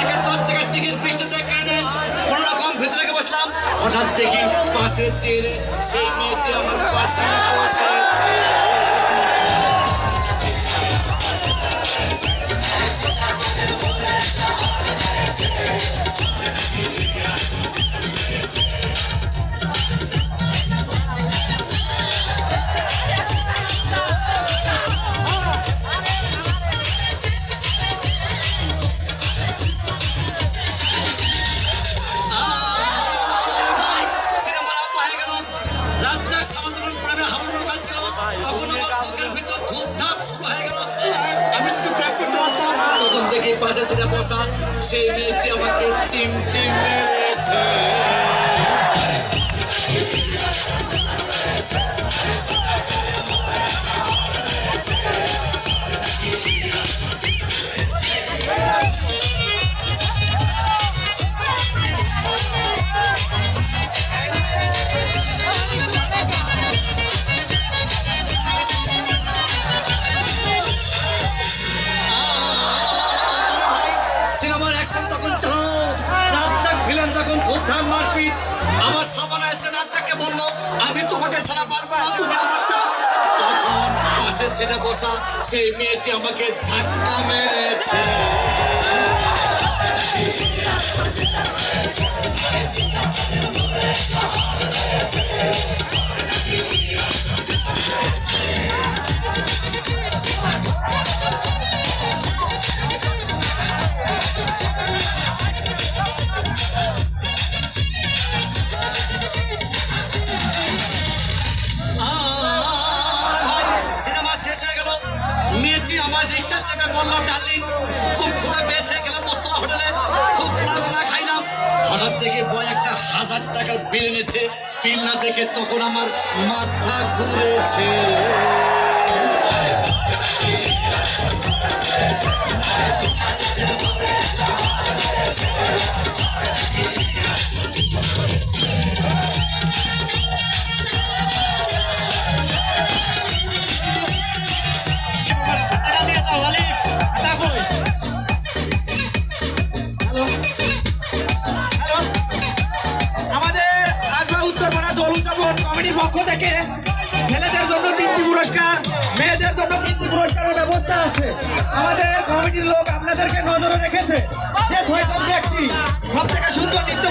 থেকে দশ থেকে টিকিট বিশ টাকা এনে কোনো রকম ভিতরে বসলাম। হঠাৎ দেখি পাশে চেয়ে সেই মেয়েটি আমার পাশে বসে। দেখি পাশে ছিল বসা সেই মেয়েটি আমাকে চিমটি মেরেছে। ভিলেন যখন ধূপধাম মারপিট, আমার সাবানা এসে রাজ্জাককে বলল, আমি তোমাকে ছাড়া পারব না, তুমি আমার চাও তখন পাশে সেটা বসা, সেই মেয়েটি আমাকে ধাক্কা মেরেছে। হঠাৎ থেকে বয় একটা হাজার টাকার বিল এনেছে। বিল না দেখে তখন আমার মাথা ঘুরেছে। পক্ষ থেকে ছেলেদের জন্য তিনটি পুরস্কার, মেয়েদের জন্য তিনটি পুরস্কারের ব্যবস্থা আছে। আমাদের কমিটির লোক আপনাদেরকে নজরে রেখেছে যে ছয়জন ব্যক্তি সব থেকে সুন্দর নৃত্য